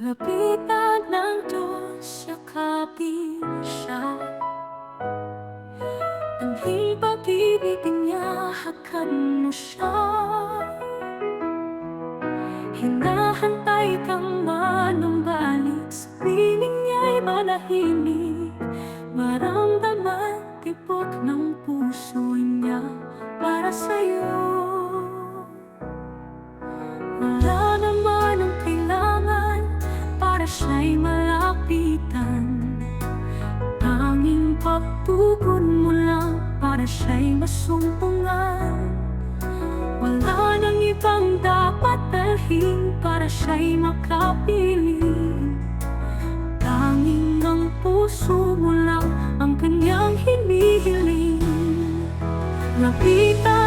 Lapitan ng Diyos, yakapin siya Ang pag-ibig niya, hakan mo siya. Hinahantay kang manumbalik Sa piling niya'y manahimik. Maramdaman tibok ng puso niya Para sa'yo siya'y malapitan. Tanging pagtugon mo lang Para siya'y masumpungan. Wala nang ibang dapat dalhin Para siya'y makapiling Tanging ang puso mo lang Ang kanyang hinihiling. Lapitan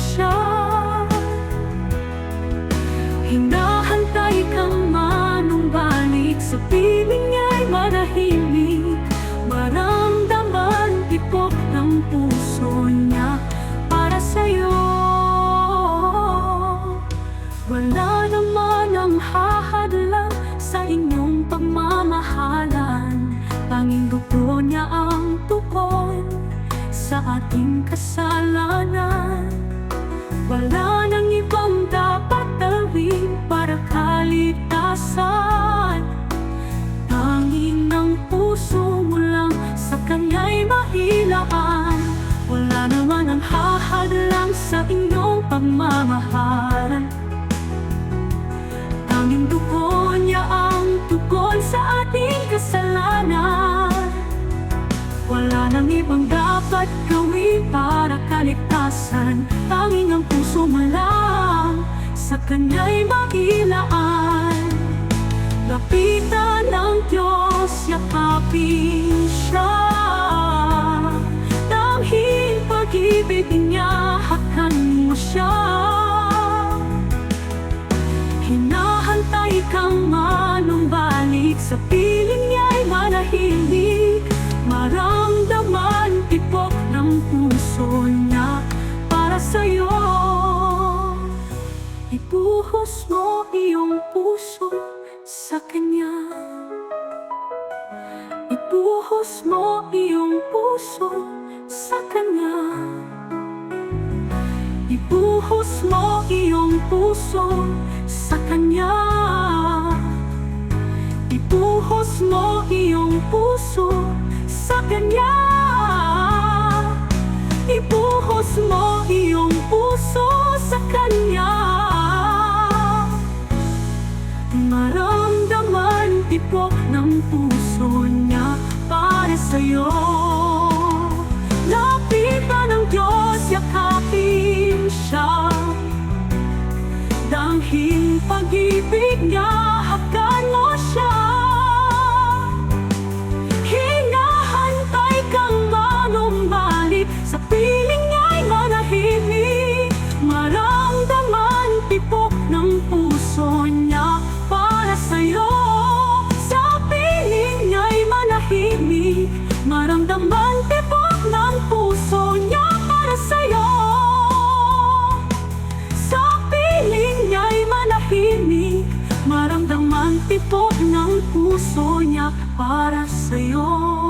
siya. Hinahantay kang manumbalik Sa piling niya'y manahimik. Maramdaman tibok ng puso niya Para sa'yo. Wala naman ang hahadlang Sa inyong pagmamahalan. Tanging dugo niya ang tukon Sa ating kasalanan wala nang ibang dapat gawin para kaligtasan. Tanging ng puso mo lang sa kanya'y mahilaan. Wala naman ang hahadlang sa inyong pagmamahalan. Tanging dugo niya ang tugon sa ating kasalanan. Wala nang ibang dapat gawin para kaligtasan kanya'y makilaan. Lapitan ng Diyos, yakapin siya. Tanging pag-ibig niya, hakan mo siya. Hinahantay kang manumbalik Sa piling niya'y manahimik. Maramdaman tibok ng puso niya Para sa'yo Ibuhos mo iyong puso sa Kanya. Ibuhos mo iyong puso sa Kanya. Ibuhos mo iyong puso sa Kanya. Ibuhos mo iyong puso sa Kanya. Ibuhos mo iyong puso sa Kanya Tibok ng puso niya para sa'yo Lapitan ng Diyos, yakapin siya. Danghin pag-ibig niya, puso niya para sa'yo